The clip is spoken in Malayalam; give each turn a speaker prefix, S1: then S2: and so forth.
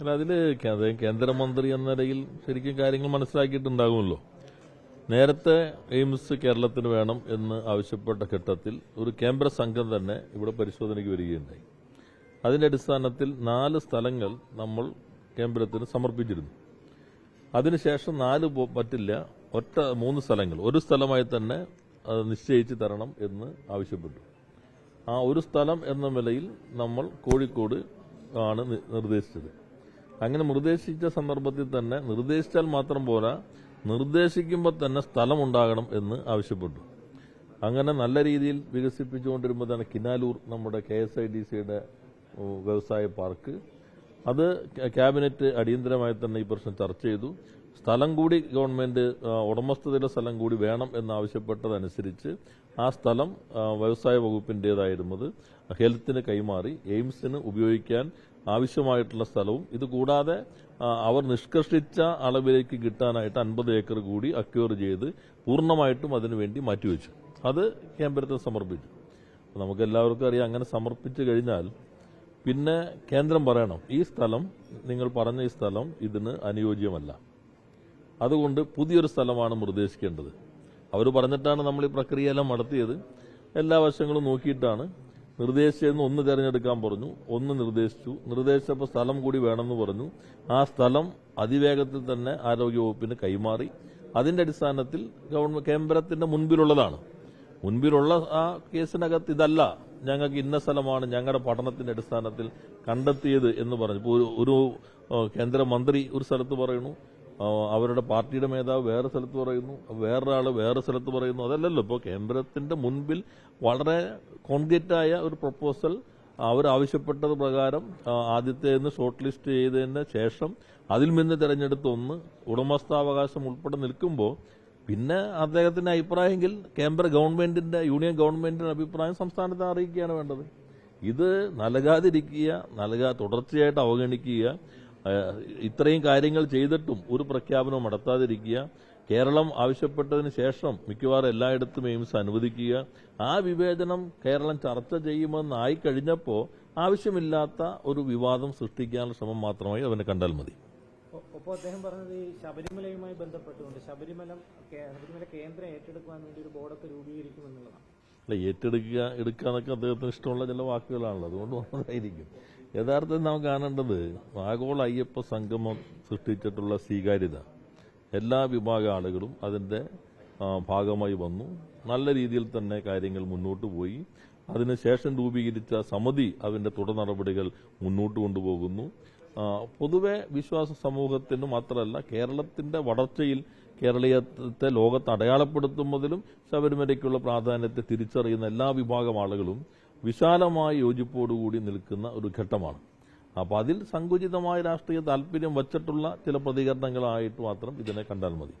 S1: അല്ല കേന്ദ്രമന്ത്രി എന്ന നിലയിൽ ശരിക്കും കാര്യങ്ങൾ മനസ്സിലാക്കിയിട്ടുണ്ടാകുമല്ലോ. നേരത്തെ എയിംസ് കേരളത്തിന് വേണം എന്ന് ആവശ്യപ്പെട്ട ഘട്ടത്തിൽ ഒരു കേന്ദ്ര സംഘം തന്നെ ഇവിടെ പരിശോധനയ്ക്ക് വരികയുണ്ടായി. അതിന്റെ അടിസ്ഥാനത്തിൽ നാല് സ്ഥലങ്ങൾ നമ്മൾ കേന്ദ്രത്തിന് സമർപ്പിച്ചിരുന്നു. അതിനുശേഷം നാല് പറ്റില്ല ഒറ്റ മൂന്ന് സ്ഥലങ്ങൾ. ഒരു സ്ഥലമായി തന്നെ നിശ്ചയിച്ച് തരണം എന്ന് ആവശ്യപ്പെട്ടു. ആ ഒരു സ്ഥലം എന്ന നിലയിൽ നമ്മൾ കോഴിക്കോട് ആണ് നിർദ്ദേശിച്ചത്. അങ്ങനെ നിർദ്ദേശിച്ച സന്ദർഭത്തിൽ തന്നെ നിർദ്ദേശിച്ചാൽ മാത്രം പോരാ നിർദ്ദേശിക്കുമ്പോൾ തന്നെ സ്ഥലം ഉണ്ടാകണം എന്ന് ആവശ്യപ്പെട്ടു. അങ്ങനെ നല്ല രീതിയിൽ വികസിപ്പിച്ചുകൊണ്ടിരുമ്പോൾ തന്നെ കിനാലൂർ നമ്മുടെ കെ എസ് ഐ ഡി സിയുടെ വ്യവസായ പാർക്ക് അത് ക്യാബിനറ്റ് അടിയന്തരമായി തന്നെ ഈ പ്രശ്നം ചർച്ച ചെയ്തു. സ്ഥലം കൂടി ഗവൺമെന്റ് ഉടമസ്ഥതയിലെ സ്ഥലം കൂടി വേണം എന്നാവശ്യപ്പെട്ടതനുസരിച്ച് ആ സ്ഥലം വ്യവസായ വകുപ്പിന്റേതായിരുന്നത് ഹെൽത്തിന് കൈമാറി എയിംസിന് ഉപയോഗിക്കാൻ ആവശ്യമായിട്ടുള്ള സ്ഥലവും ഇതുകൂടാതെ അവർ നിഷ്കർഷിച്ച അളവിലേക്ക് കിട്ടാനായിട്ട് അൻപത് ഏക്കർ കൂടി അക്യൂർ ചെയ്ത് പൂർണമായിട്ടും അതിനുവേണ്ടി മാറ്റിവെച്ചു. അത് കേന്ദ്രത്തിൽ സമർപ്പിച്ചു. നമുക്കെല്ലാവർക്കും അറിയാം അങ്ങനെ സമർപ്പിച്ചു കഴിഞ്ഞാൽ പിന്നെ കേന്ദ്രം പറയണം ഈ സ്ഥലം നിങ്ങൾ പറഞ്ഞ ഈ സ്ഥലം ഇതിന് അനുയോജ്യമല്ല. അതുകൊണ്ട് പുതിയൊരു സ്ഥലമാണ് നിർദ്ദേശിക്കേണ്ടത്. അവർ പറഞ്ഞിട്ടാണ് നമ്മൾ ഈ പ്രക്രിയയെല്ലാം നടത്തിയത്. എല്ലാ വശങ്ങളും നോക്കിയിട്ടാണ്. നിർദ്ദേശിച്ചതെന്ന് ഒന്ന് തിരഞ്ഞെടുക്കാൻ പറഞ്ഞു ഒന്ന് നിർദ്ദേശിച്ചു. നിർദ്ദേശിച്ചപ്പോൾ സ്ഥലം കൂടി വേണമെന്ന് പറഞ്ഞു. ആ സ്ഥലം അതിവേഗത്തിൽ തന്നെ ആരോഗ്യവകുപ്പിന് കൈമാറി. അതിന്റെ അടിസ്ഥാനത്തിൽ ഗവൺമെന്റ് കേന്ദ്രത്തിന്റെ മുൻപിലുള്ളതാണ്. മുൻപിലുള്ള ആ കേസിനകത്ത് ഇതല്ല. ഞങ്ങൾക്ക് ഇന്ന സ്ഥലമാണ് ഞങ്ങളുടെ പഠനത്തിന്റെ അടിസ്ഥാനത്തിൽ കണ്ടെത്തിയത് എന്ന് പറഞ്ഞു. ഇപ്പോൾ ഒരു- കേന്ദ്രമന്ത്രി ഒരു സ്ഥലത്ത് പറയുന്നു അവരുടെ പാർട്ടിയുടെ മേധാവ് വേറെ സ്ഥലത്ത് പറയുന്നു വേറൊരാൾ വേറെ സ്ഥലത്ത് പറയുന്നു. അതല്ലല്ലോ ഇപ്പോൾ കേന്ദ്രത്തിന്റെ മുൻപിൽ വളരെ കോൺക്രീറ്റായ ഒരു പ്രപ്പോസൽ അവർ ആവശ്യപ്പെട്ടത് പ്രകാരം ആദ്യത്തേന്ന് ഷോർട്ട് ലിസ്റ്റ് ചെയ്തതിന് ശേഷം അതിൽ നിന്ന് തിരഞ്ഞെടുത്ത ഒന്ന് ഉടമസ്ഥാവകാശം ഉൾപ്പെടെ നിൽക്കുമ്പോൾ പിന്നെ അദ്ദേഹത്തിന്റെ അഭിപ്രായമെങ്കിൽ കേന്ദ്ര ഗവൺമെന്റിന്റെ യൂണിയൻ ഗവൺമെന്റിന്റെ അഭിപ്രായം സംസ്ഥാനത്തെ അറിയിക്കുകയാണ് വേണ്ടത്. ഇത് നൽകാതിരിക്കുക നൽകാ തുടർച്ചയായിട്ട് അവഗണിക്കുക ഇത്രയും കാര്യങ്ങൾ ചെയ്തിട്ടും ഒരു പ്രഖ്യാപനവും നടത്താതിരിക്കുക കേരളം ആവശ്യപ്പെട്ടതിന് ശേഷം മിക്കവാറും എല്ലായിടത്തും എയിംസ് അനുവദിക്കുക. ആ വിവേചനം കേരളം ചർച്ച ചെയ്യുമെന്നായി കഴിഞ്ഞപ്പോൾ ആവശ്യമില്ലാത്ത ഒരു വിവാദം സൃഷ്ടിക്കാനുള്ള ശ്രമം മാത്രമായി അവനെ കണ്ടാൽ മതി.
S2: ഒപ്പം അദ്ദേഹം പറഞ്ഞത് ഈ ശബരിമലയുമായി ബന്ധപ്പെട്ടുകൊണ്ട് ശബരിമല ശബരിമല കേന്ദ്രം ഏറ്റെടുക്കുവാൻ വേണ്ടി ഒരു ബോർഡൊക്കെ രൂപീകരിക്കുമെന്നുള്ളതാണ്.
S1: അല്ല ഏറ്റെടുക്കുക എടുക്കുക എന്നൊക്കെ അദ്ദേഹത്തിന് ഇഷ്ടമുള്ള ചില വാക്കുകളാണല്ലോ. അതുകൊണ്ട് വന്നതായിരിക്കും. യഥാർത്ഥത്തിൽ നാം കാണേണ്ടത് ആഗോള അയ്യപ്പ സംഗമം സൃഷ്ടിച്ചിട്ടുള്ള സ്വീകാര്യത. എല്ലാ വിഭാഗ ആളുകളും അതിന്റെ ആ, ഭാഗമായി വന്നു. നല്ല രീതിയിൽ തന്നെ കാര്യങ്ങൾ മുന്നോട്ട് പോയി. അതിനുശേഷം രൂപീകരിച്ച സമിതി അതിന്റെ തുടർ നടപടികൾ മുന്നോട്ട് കൊണ്ടുപോകുന്നു. പൊതുവെ വിശ്വാസ സമൂഹത്തിന് മാത്രമല്ല കേരളത്തിന്റെ വളർച്ചയിൽ കേരളീയത്തെ ലോകത്ത് അടയാളപ്പെടുത്തുന്നതിലും ശബരിമലയ്ക്കുള്ള പ്രാധാന്യത്തെ തിരിച്ചറിയുന്ന എല്ലാ വിഭാഗം ആളുകളും വിശാലമായ യോജിപ്പോടുകൂടി നിൽക്കുന്ന ഒരു ഘട്ടമാണ്. അപ്പൊ അതിൽ സങ്കുചിതമായ രാഷ്ട്രീയ താല്പര്യം വച്ചിട്ടുള്ള ചില പ്രതികരണങ്ങളായിട്ട് മാത്രം ഇതിനെ കണ്ടാൽ മതി.